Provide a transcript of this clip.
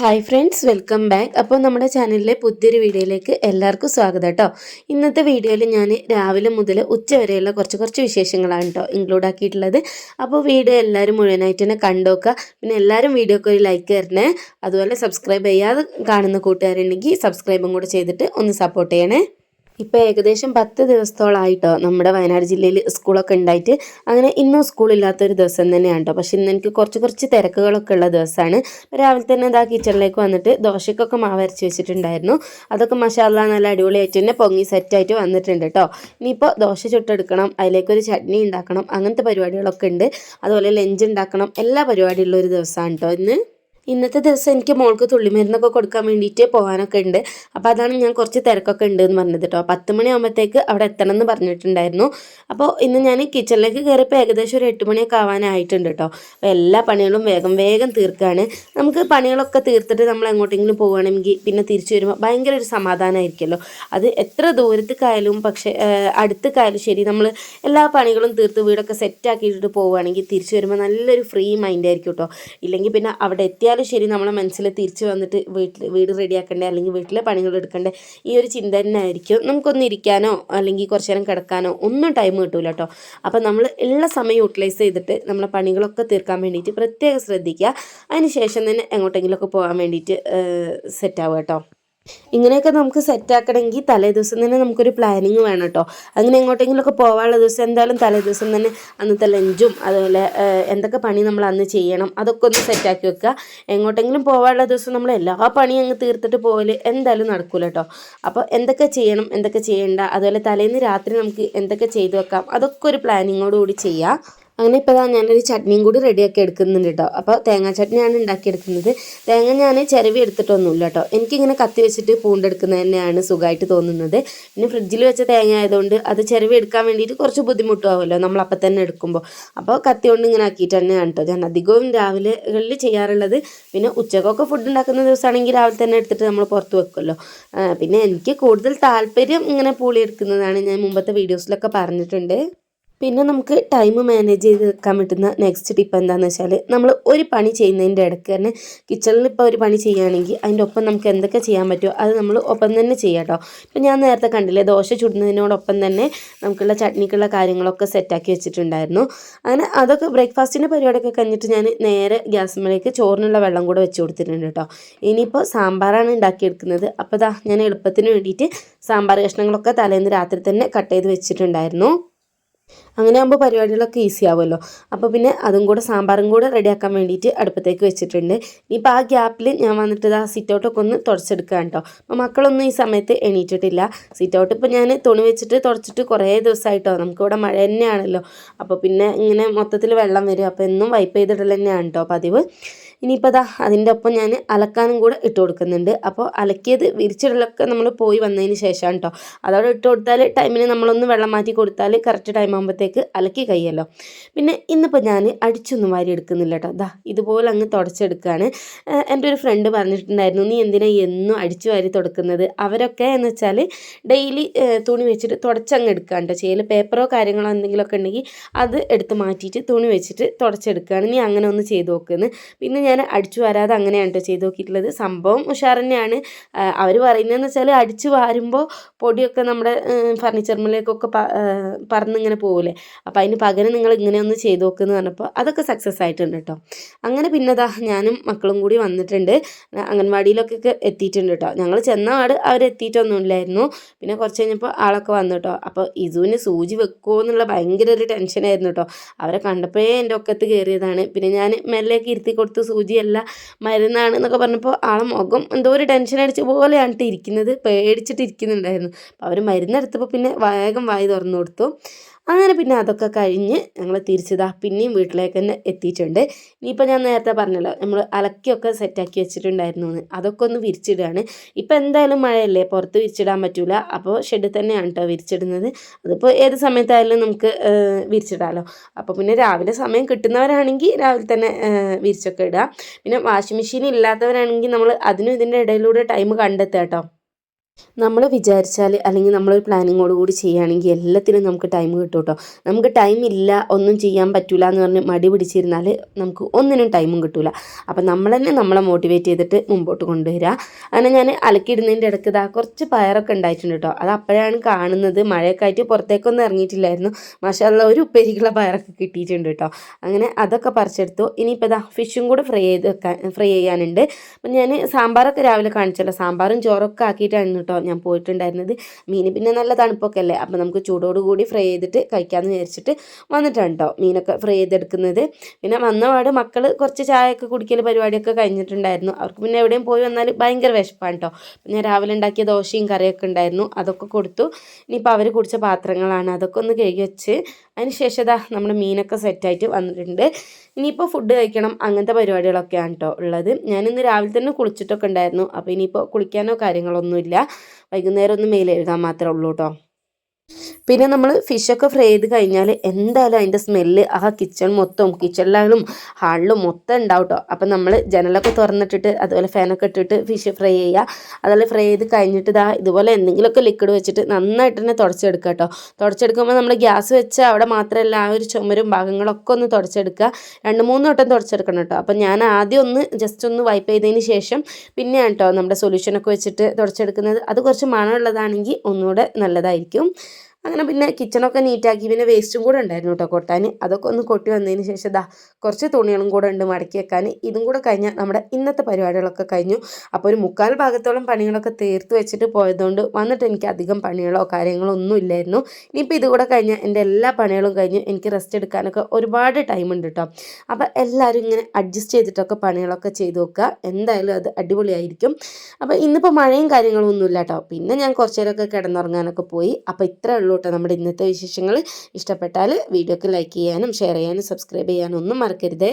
Hi friends welcome back അപ്പോൾ നമ്മുടെ ചാനലിലെ പുതിയൊരു വീഡിയോയിലേക്ക് എല്ലാവർക്കും സ്വാഗതം കേട്ടോ. ഇന്നത്തെ വീഡിയോയിൽ ഞാൻ രാവിലെ മുതൽ ഉച്ച വരെയുള്ള കുറച്ച് കുറച്ച് വിശേഷങ്ങളാണ് കേട്ടോ ഇൻക്ലൂഡ് ആക്കിയിട്ടുള്ളത്. അപ്പോൾ വീഡിയോ എല്ലാവരും മുഴുവനായിട്ട് തന്നെ കണ്ടോക്കുക പിന്നെ എല്ലാവരും വീഡിയോക്ക് ഒരു ലൈക്ക് തരണേ. അതുപോലെ സബ്സ്ക്രൈബ് ചെയ്യാതെ കാണുന്ന കൂട്ടുകാരുണ്ടെങ്കിൽ സബ്സ്ക്രൈബും കൂടെ ചെയ്തിട്ട് ഒന്ന് സപ്പോർട്ട് ചെയ്യണേ. ഇപ്പോൾ ഏകദേശം പത്ത് ദിവസത്തോളമായിട്ടോ നമ്മുടെ വയനാട് ജില്ലയിൽ സ്കൂളൊക്കെ ഉണ്ടായിട്ട്. അങ്ങനെ ഇന്നും സ്കൂളില്ലാത്തൊരു ദിവസം തന്നെയാണ് കേട്ടോ പക്ഷെ ഇന്ന് എനിക്ക് കുറച്ച് കുറച്ച് തിരക്കുകളൊക്കെ ഉള്ള ദിവസമാണ്. രാവിലെ തന്നെ ഇതാ കിച്ചണിലേക്ക് വന്നിട്ട് ദോശക്കൊക്കെ മാവരച്ച് വെച്ചിട്ടുണ്ടായിരുന്നു. അതൊക്കെ മസാല നല്ല അടിപൊളിയായിട്ട് തന്നെ പൊങ്ങി സെറ്റായിട്ട് വന്നിട്ടുണ്ട് കേട്ടോ ഇനിയിപ്പോൾ ദോശ ചുട്ടെടുക്കണം അതിലേക്കൊരു ചട്നി ഉണ്ടാക്കണം അങ്ങനത്തെ പരിപാടികളൊക്കെ ഉണ്ട്. അതുപോലെ ലഞ്ച് ഉണ്ടാക്കണം എല്ലാ പരിപാടിയുള്ള ഒരു ദിവസമാണ് കേട്ടോ ഇന്ന്. ഇന്നത്തെ ദിവസം എനിക്ക് മോൾക്ക് തുള്ളിമരുന്നൊക്കെ കൊടുക്കാൻ വേണ്ടിയിട്ട് പോകാനൊക്കെ ഉണ്ട്. അപ്പോൾ അതാണ് ഞാൻ കുറച്ച് തിരക്കൊക്കെ ഉണ്ട് എന്ന് പറഞ്ഞത് കേട്ടോ. പത്ത് മണിയാകുമ്പോഴത്തേക്ക് അവിടെ എത്തണം എന്ന് പറഞ്ഞിട്ടുണ്ടായിരുന്നു. അപ്പോൾ ഇന്ന് ഞാൻ കിച്ചണിലേക്ക് കയറിയപ്പോൾ ഏകദേശം ഒരു എട്ട് മണിയൊക്കെ ആവാനായിട്ടുണ്ട് കേട്ടോ. അപ്പോൾ എല്ലാ പണികളും വേഗം വേഗം തീർക്കുകയാണ് നമുക്ക് പണികളൊക്കെ തീർത്തിട്ട് നമ്മൾ എങ്ങോട്ടെങ്കിലും പോവുകയാണെങ്കിൽ പിന്നെ തിരിച്ചു വരുമ്പോൾ ഭയങ്കര ഒരു സമാധാനമായിരിക്കുമല്ലോ. അത് എത്ര ദൂരത്തേക്കായാലും പക്ഷേ അടുത്തേക്കായാലും ശരി നമ്മൾ എല്ലാ പണികളും തീർത്ത് വീടൊക്കെ സെറ്റാക്കിയിട്ട് പോവുകയാണെങ്കിൽ തിരിച്ചു വരുമ്പോൾ നല്ലൊരു ഫ്രീ മൈൻഡ് ആയിരിക്കും കേട്ടോ. ഇല്ലെങ്കിൽ പിന്നെ അവിടെ എത്തിയാലും ശരി നമ്മളെ മനസ്സിൽ തിരിച്ചു വന്നിട്ട് വീട്ടിൽ വീട് റെഡിയാക്കണ്ടേ? അല്ലെങ്കിൽ വീട്ടിലെ പണികൾ എടുക്കണ്ടേ? ഈ ഒരു ചിന്ത തന്നെ ആയിരിക്കും. നമുക്കൊന്ന് ഇരിക്കാനോ അല്ലെങ്കിൽ കുറച്ച് നേരം കിടക്കാനോ ഒന്നും ടൈം കിട്ടൂല കേട്ടോ അപ്പം നമ്മൾ ഉള്ള സമയം യൂട്ടിലൈസ് ചെയ്തിട്ട് നമ്മളെ പണികളൊക്കെ തീർക്കാൻ വേണ്ടിയിട്ട് പ്രത്യേകം ശ്രദ്ധിക്കുക. അതിന് ശേഷം തന്നെ എങ്ങോട്ടെങ്കിലുമൊക്കെ പോകാൻ വേണ്ടിയിട്ട് സെറ്റാവുക കേട്ടോ ഇങ്ങനെയൊക്കെ നമുക്ക് സെറ്റാക്കണമെങ്കിൽ തലേ ദിവസം തന്നെ നമുക്കൊരു പ്ലാനിങ് വേണം കേട്ടോ അങ്ങനെ എങ്ങോട്ടെങ്കിലുമൊക്കെ പോകാനുള്ള ദിവസം എന്തായാലും തലേ ദിവസം തന്നെ അന്നത്തെ ലഞ്ചും അതുപോലെ എന്തൊക്കെ പണി നമ്മൾ അന്ന് ചെയ്യണം അതൊക്കെ ഒന്ന് സെറ്റാക്കി വെക്കുക. എങ്ങോട്ടെങ്കിലും പോകാനുള്ള ദിവസം നമ്മൾ എല്ലാ പണിയും അങ്ങ് തീർത്തിട്ട് പോകൽ എന്തായാലും നടക്കില്ല കേട്ടോ അപ്പോൾ എന്തൊക്കെ ചെയ്യണം എന്തൊക്കെ ചെയ്യേണ്ട അതുപോലെ തലേന്ന് രാത്രി നമുക്ക് എന്തൊക്കെ ചെയ്തു വെക്കാം അതൊക്കെ ഒരു പ്ലാനിങ്ങോടുകൂടി ചെയ്യാം. അങ്ങനെ ഇപ്പോൾ ഇതാ ഞാനൊരു ചട്നിയും കൂടി റെഡിയാക്കി എടുക്കുന്നുണ്ട് കേട്ടോ. അപ്പോൾ തേങ്ങാ ചട്നിയാണ് ഉണ്ടാക്കിയെടുക്കുന്നത്. തേങ്ങ ഞാൻ ചിരവി എടുത്തിട്ടൊന്നുമില്ല കേട്ടോ. എനിക്കിങ്ങനെ കത്തി വെച്ചിട്ട് പൂണ്ടെടുക്കുന്നത് തന്നെയാണ് സുഖമായിട്ട് തോന്നുന്നത്. പിന്നെ ഫ്രിഡ്ജിൽ വെച്ച തേങ്ങ ആയതുകൊണ്ട് അത് ചിരവി എടുക്കാൻ വേണ്ടിയിട്ട് കുറച്ച് ബുദ്ധിമുട്ടാവുമല്ലോ നമ്മൾ അപ്പം തന്നെ എടുക്കുമ്പോൾ. അപ്പോൾ കത്തി കൊണ്ട് ഇങ്ങനെ ആക്കിയിട്ട് തന്നെയാണ് കേട്ടോ. ഞാൻ അധികവും രാവിലെകളിൽ ചെയ്യാറുള്ളത്. പിന്നെ ഉച്ചക്കൊക്കെ ഫുഡ് ഉണ്ടാക്കുന്ന ദിവസമാണെങ്കിൽ രാവിലെ തന്നെ എടുത്തിട്ട് നമ്മൾ പുറത്ത് വെക്കുമല്ലോ. പിന്നെ എനിക്ക് കൂടുതൽ താല്പര്യം ഇങ്ങനെ പൂളി എടുക്കുന്നതാണ് ഞാൻ മുമ്പത്തെ വീഡിയോസിലൊക്കെ പറഞ്ഞിട്ടുണ്ട്. പിന്നെ നമുക്ക് ടൈം മാനേജ് ചെയ്ത് വെക്കാൻ പറ്റുന്ന നെക്സ്റ്റ് ടിപ്പ് എന്താണെന്ന് വെച്ചാൽ നമ്മൾ ഒരു പണി ചെയ്യുന്നതിന്റെ ഇടയ്ക്ക് തന്നെ കിച്ചണിൽ ഇപ്പോൾ ഒരു പണി ചെയ്യുകയാണെങ്കിൽ അതിന്റെ ഒപ്പം നമുക്ക് എന്തൊക്കെ ചെയ്യാൻ പറ്റുമോ അത് നമ്മൾ ഒപ്പം തന്നെ ചെയ്യാം കേട്ടോ ഇപ്പം ഞാൻ നേരത്തെ കണ്ടില്ലേ ദോശ ചുടുന്നതിനോടൊപ്പം തന്നെ നമുക്കുള്ള ചട്നിക്കുള്ള കാര്യങ്ങളൊക്കെ സെറ്റാക്കി വെച്ചിട്ടുണ്ടായിരുന്നു. അങ്ങനെ അതൊക്കെ ബ്രേക്ക്ഫാസ്റ്റിന്റെ പരിപാടിയൊക്കെ കഴിഞ്ഞിട്ട് ഞാൻ നേരെ ഗ്യാസ് ഗ്യാസിലേക്ക് ചോറിനുള്ള വെള്ളം കൂടെ വെച്ച് കൊടുത്തിട്ടുണ്ട് കേട്ടോ ഇനിയിപ്പോൾ സാമ്പാറാണ് ഉണ്ടാക്കിയെടുക്കുന്നത്. അപ്പോൾ ഇതാ ഞാൻ എളുപ്പത്തിന് വേണ്ടിയിട്ട് സാമ്പാർ കഷ്ണങ്ങളൊക്കെ തലേന്ന് രാത്രി തന്നെ കട്ട് ചെയ്ത് വെച്ചിട്ടുണ്ടായിരുന്നു. അങ്ങനെ ആകുമ്പോൾ പരിപാടികളൊക്കെ ഈസി ആവുമല്ലോ. അപ്പോൾ പിന്നെ അതും കൂടെ സാമ്പാറും കൂടെ റെഡിയാക്കാൻ വേണ്ടിയിട്ട് അടുപ്പത്തേക്ക് വെച്ചിട്ടുണ്ട്. ഇനിയിപ്പോൾ ആ ഗ്യാപ്പിൽ ഞാൻ വന്നിട്ട് ആ സിറ്റ് ഔട്ടൊക്കെ ഒന്ന് തുടച്ചെടുക്കുക കേട്ടോ അപ്പോൾ മക്കളൊന്നും ഈ സമയത്ത് എണീറ്റിട്ടില്ല. സിറ്റ് ഔട്ട് ഇപ്പോൾ ഞാൻ തുണി വെച്ചിട്ട് തുടച്ചിട്ട് കുറേ ദിവസമായിട്ടോ നമുക്കിവിടെ മഴ തന്നെയാണല്ലോ. അപ്പോൾ പിന്നെ ഇങ്ങനെ മൊത്തത്തിൽ വെള്ളം വരും. അപ്പോൾ എന്നും വൈപ്പ് ചെയ്തിടൽ തന്നെയാണ് കേട്ടോ പതിവ്. ഇനിയിപ്പോൾ അതാ അതിന്റെ ഒപ്പം ഞാൻ അലക്കാനും കൂടെ ഇട്ട് കൊടുക്കുന്നുണ്ട്. അപ്പോൾ അലക്കിയത് വിരിച്ചിടലൊക്കെ നമ്മൾ പോയി വന്നതിന് ശേഷമാണ് കേട്ടോ അതവിടെ ഇട്ട് കൊടുത്താൽ ടൈമിന് നമ്മളൊന്ന് വെള്ളം മാറ്റി കൊടുത്താൽ കറക്റ്റ് ടൈം ആകുമ്പോഴത്തേക്ക് അലക്കി കഴിയല്ലോ. പിന്നെ ഇന്നിപ്പോൾ ഞാൻ അടിച്ചൊന്നും വാരി എടുക്കുന്നില്ല കേട്ടോ ദാ ഇതുപോലെ അങ്ങ് തുടച്ചെടുക്കുകയാണ് എന്റെ ഒരു ഫ്രണ്ട് പറഞ്ഞിട്ടുണ്ടായിരുന്നു നീ എന്തിനാ എന്നും അടിച്ചു വാരി തുടക്കുന്നത്? അവരൊക്കെ എന്ന് വെച്ചാൽ ഡെയിലി തുണി വെച്ചിട്ട് തുടച്ചങ്ങ് എടുക്കുകയാണ് കേട്ടോ ചെയ്യൽ പേപ്പറോ കാര്യങ്ങളോ എന്തെങ്കിലുമൊക്കെ ഉണ്ടെങ്കിൽ അത് എടുത്ത് മാറ്റിയിട്ട് തുണി വെച്ചിട്ട് തുടച്ചെടുക്കുകയാണ് നീ അങ്ങനെ ഒന്ന് ചെയ്ത് നോക്കുന്നത് പിന്നെ ഞാൻ അടിച്ചു വരാതെ അങ്ങനെയാണ് കേട്ടോ ചെയ്ത് നോക്കിയിട്ടുള്ളത്. സംഭവം ഉഷാർ തന്നെയാണ്. അവർ പറയുന്നതെന്ന് വെച്ചാൽ അടിച്ചു വാരുമ്പോൾ പൊടിയൊക്കെ നമ്മുടെ ഫർണിച്ചറിലേക്കൊക്കെ പറന്നിങ്ങനെ പോകില്ലേ അപ്പോൾ അതിന് പകരം നിങ്ങൾ ഇങ്ങനെ ഒന്ന് ചെയ്ത് നോക്കുമെന്ന് പറഞ്ഞപ്പോൾ അതൊക്കെ സക്സസ് ആയിട്ടുണ്ട് കേട്ടോ അങ്ങനെ പിന്നെ ദാ ഞാനും മക്കളും കൂടി വന്നിട്ടുണ്ട്. അംഗൻവാടിയിലൊക്കെ എത്തിയിട്ടുണ്ട് കേട്ടോ ഞങ്ങൾ ചെന്ന പാട് അവരെത്തിയിട്ടൊന്നുമില്ലായിരുന്നു. പിന്നെ കുറച്ച് കഴിഞ്ഞപ്പോൾ ആളൊക്കെ വന്നു കേട്ടോ അപ്പോൾ ഇതുവിന് സൂചി വെക്കുമോ എന്നുള്ള ഭയങ്കര ഒരു ടെൻഷനായിരുന്നു കേട്ടോ അവരെ കണ്ടപ്പോഴേ എന്റെ ഒക്കത്ത് കയറിയതാണ് പിന്നെ ഞാൻ മെല്ലേക്ക് ഇരുത്തി കൊടുത്ത് സൂചിയല്ല മരുന്നാണ് എന്നൊക്കെ പറഞ്ഞപ്പോൾ ആളെ മുഖം എന്തോ ഒരു ടെൻഷൻ അടിച്ച പോലെയാണ് ഇരിക്കുന്നത്. പേടിച്ചിട്ട് ഇരിക്കുന്നുണ്ടായിരുന്നു. അവർ മരുന്നെടുത്തപ്പോൾ പിന്നെ വേഗം വായി തുറന്നു കൊടുത്തു. അങ്ങനെ പിന്നെ അതൊക്കെ കഴിഞ്ഞ് ഞങ്ങൾ തിരിച്ചതാ പിന്നെയും വീട്ടിലേക്ക് തന്നെ എത്തിയിട്ടുണ്ട്. ഇനിയിപ്പോൾ ഞാൻ നേരത്തെ പറഞ്ഞല്ലോ നമ്മൾ അലക്കിയൊക്കെ സെറ്റാക്കി വെച്ചിട്ടുണ്ടായിരുന്നു എന്ന്. അതൊക്കെ ഒന്ന് വിരിച്ചിടുകയാണ് ഇപ്പോൾ എന്തായാലും മഴയല്ലേ പുറത്ത് വിരിച്ചിടാൻ പറ്റില്ല അപ്പോൾ ഷെഡ് തന്നെയാണ് കേട്ടോ വിരിച്ചിടുന്നത്. അതിപ്പോൾ ഏത് സമയത്തായാലും നമുക്ക് വിരിച്ചിടാമല്ലോ അപ്പോൾ പിന്നെ രാവിലെ സമയം കിട്ടുന്നവരാണെങ്കിൽ രാവിലെ തന്നെ വിരിച്ചൊക്കെ ഇടുക പിന്നെ വാഷിംഗ് മെഷീൻ ഇല്ലാത്തവരാണെങ്കിൽ നമ്മൾ അതിനും ഇതിന്റെ ഇടയിലൂടെ ടൈം കണ്ടെത്തുക കേട്ടോ നമ്മൾ വിചാരിച്ചാൽ അല്ലെങ്കിൽ നമ്മളൊരു പ്ലാനിങ്ങോട് കൂടി ചെയ്യുകയാണെങ്കിൽ എല്ലാത്തിനും നമുക്ക് ടൈം കിട്ടും കേട്ടോ നമുക്ക് ടൈം ഇല്ല ഒന്നും ചെയ്യാൻ പറ്റില്ല എന്ന് പറഞ്ഞ് മടി പിടിച്ചിരുന്നാൽ നമുക്ക് ഒന്നിനും ടൈമും കിട്ടില്ല അപ്പം നമ്മൾ തന്നെ നമ്മളെ മോട്ടിവേറ്റ് ചെയ്തിട്ട് മുമ്പോട്ട് കൊണ്ടുവരിക. അങ്ങനെ ഞാൻ അലക്കിയിടുന്നതിന്റെ ഇടയ്ക്ക് ഇതാ കുറച്ച് പയറൊക്കെ ഉണ്ടായിട്ടുണ്ട് കേട്ടോ. അത് അപ്പോഴാണ് കാണുന്നത്. മഴയൊക്കെ ആയിട്ട് പുറത്തേക്കൊന്നും ഇറങ്ങിയിട്ടില്ലായിരുന്നു. മാഷാല്ല ഒരു ഉപ്പേരിക്കുള്ള പയറൊക്കെ കിട്ടിയിട്ടുണ്ട് കേട്ടോ. അങ്ങനെ അതൊക്കെ പറിച്ചെടുത്തു. ഇനിയിപ്പോൾ ഇതാ ഫിഷും കൂടെ ഫ്രൈ ചെയ്ത് വെക്കാൻ ഫ്രൈ ചെയ്യാനുണ്ട്. അപ്പം ഞാൻ സാമ്പാറൊക്കെ രാവിലെ കാണിച്ചല്ലോ. സാമ്പാറും ചോറൊക്കെ ആക്കിയിട്ടാണ് കേട്ടോ. ഞാൻ പോയിട്ടുണ്ടായിരുന്നത്. മീൻ പിന്നെ നല്ല തണുപ്പൊക്കെ അല്ലേ അപ്പോൾ നമുക്ക് ചൂടോടുകൂടി ഫ്രൈ ചെയ്തിട്ട് കഴിക്കാമെന്ന് വിചാരിച്ചിട്ട് വന്നിട്ടാണ് കേട്ടോ മീനൊക്കെ ഫ്രൈ ചെയ്തെടുക്കുന്നത്. പിന്നെ വന്നപാട് മക്കൾ കുറച്ച് ചായയൊക്കെ കുടിക്കൽ പരിപാടിയൊക്കെ കഴിഞ്ഞിട്ടുണ്ടായിരുന്നു. അവർക്ക് പിന്നെ എവിടെയും പോയി വന്നാൽ ഭയങ്കര വിശപ്പാണ് കേട്ടോ ഞാൻ രാവിലെ ഉണ്ടാക്കിയ ദോശയും കറിയൊക്കെ ഉണ്ടായിരുന്നു. അതൊക്കെ കൊടുത്തു. ഇനിയിപ്പോൾ അവർ കുടിച്ച പാത്രങ്ങളാണ്. അതൊക്കെ ഒന്ന് കഴുകി വെച്ച് അതിന് ശേഷം ഇതാ നമ്മുടെ മീനൊക്കെ സെറ്റായിട്ട് വന്നിട്ടുണ്ട്. ഇനിയിപ്പോൾ ഫുഡ് കഴിക്കണം അങ്ങനത്തെ പരിപാടികളൊക്കെയാണ് കേട്ടോ ഉള്ളത്. ഞാനിന്ന് രാവിലെ തന്നെ കുളിച്ചിട്ടൊക്കെ ഉണ്ടായിരുന്നു. അപ്പോൾ ഇനിയിപ്പോൾ കുളിക്കാനോ കാര്യങ്ങളൊന്നുമില്ല വൈകുന്നേരം ഒന്ന് മെയിൽ എഴുതാൻ മാത്രമേ ഉള്ളൂ കേട്ടോ പിന്നെ നമ്മൾ ഫിഷൊക്കെ ഫ്രൈ ചെയ്ത് കഴിഞ്ഞാൽ എന്തായാലും അതിന്റെ സ്മെല്ല് ആ കിച്ചൺ മൊത്തം കിച്ചണിലായാലും ഹാളിലും മൊത്തം ഉണ്ടാവും കേട്ടോ അപ്പം നമ്മൾ ജനലൊക്കെ തുറന്നിട്ടിട്ട് അതുപോലെ ഫാനൊക്കെ ഇട്ടിട്ട് ഫിഷ് ഫ്രൈ ചെയ്യുക. അതുപോലെ ഫ്രൈ ചെയ്ത് കഴിഞ്ഞിട്ട് ഇതാ ഇതുപോലെ എന്തെങ്കിലുമൊക്കെ ലിക്വിഡ് വെച്ചിട്ട് നന്നായിട്ട് തന്നെ തുടച്ചെടുക്കുക കേട്ടോ തുടച്ചെടുക്കുമ്പോൾ നമ്മൾ ഗ്യാസ് വെച്ച് അവിടെ മാത്രമല്ല ആ ഒരു ചുമരും ഭാഗങ്ങളൊക്കെ ഒന്ന് തുടച്ചെടുക്കുക. രണ്ട് മൂന്ന് വട്ടം തുടച്ചെടുക്കണം കേട്ടോ അപ്പം ഞാൻ ആദ്യം ഒന്ന് ജസ്റ്റ് ഒന്ന് വൈപ്പ് ചെയ്തതിന് ശേഷം പിന്നെയാണ് കേട്ടോ നമ്മുടെ സൊല്യൂഷനൊക്കെ വെച്ചിട്ട് തുടച്ചെടുക്കുന്നത്. അത് കുറച്ച് മണമുള്ളതാണെങ്കിൽ ഒന്നുകൂടെ നല്ലതായിരിക്കും. അങ്ങനെ പിന്നെ കിച്ചണൊക്കെ നീറ്റാക്കി പിന്നെ വേസ്റ്റും കൂടെ ഉണ്ടായിരുന്നു കേട്ടോ കൊട്ടാൻ അതൊക്കെ ഒന്ന് കൊട്ടി വന്നതിന് ശേഷം ദാ കുറച്ച് തുണികളും കൂടെ ഉണ്ട് മടക്കി വെക്കാൻ. ഇതും കൂടെ കഴിഞ്ഞാൽ നമ്മുടെ ഇന്നത്തെ പരിപാടികളൊക്കെ കഴിഞ്ഞു. അപ്പോൾ ഒരു മുക്കാൽ ഭാഗത്തോളം പണികളൊക്കെ തീർത്ത് വെച്ചിട്ട് പോയതുകൊണ്ട് വന്നിട്ട് എനിക്ക് അധികം പണികളോ കാര്യങ്ങളോ ഒന്നും ഇല്ലായിരുന്നു. ഇനിയിപ്പോൾ ഇതുകൂടെ കഴിഞ്ഞാൽ എന്റെ എല്ലാ പണികളും കഴിഞ്ഞ് എനിക്ക് റെസ്റ്റ് എടുക്കാനൊക്കെ ഒരുപാട് ടൈം ഉണ്ട് കേട്ടോ അപ്പോൾ എല്ലാവരും ഇങ്ങനെ അഡ്ജസ്റ്റ് ചെയ്തിട്ടൊക്കെ പണികളൊക്കെ ചെയ്ത് നോക്കുക എന്തായാലും അത് അടിപൊളിയായിരിക്കും. അപ്പോൾ ഇന്നിപ്പോൾ മഴയും കാര്യങ്ങളും ഒന്നുമില്ല കേട്ടോ പിന്നെ ഞാൻ കുറച്ചേരൊക്കെ കിടന്നുറങ്ങാനൊക്കെ പോയി. അപ്പോൾ ഇത്രേ ഉള്ളൂ കേട്ടോ നമ്മുടെ ഇന്നത്തെ വിശേഷങ്ങൾ ഇഷ്ടപ്പെട്ടാൽ വീഡിയോക്ക് ലൈക്ക് ചെയ്യാനും ഷെയർ ചെയ്യാനും സബ്സ്ക്രൈബ് ചെയ്യാനും ഒന്നും മറക്കരുതേ.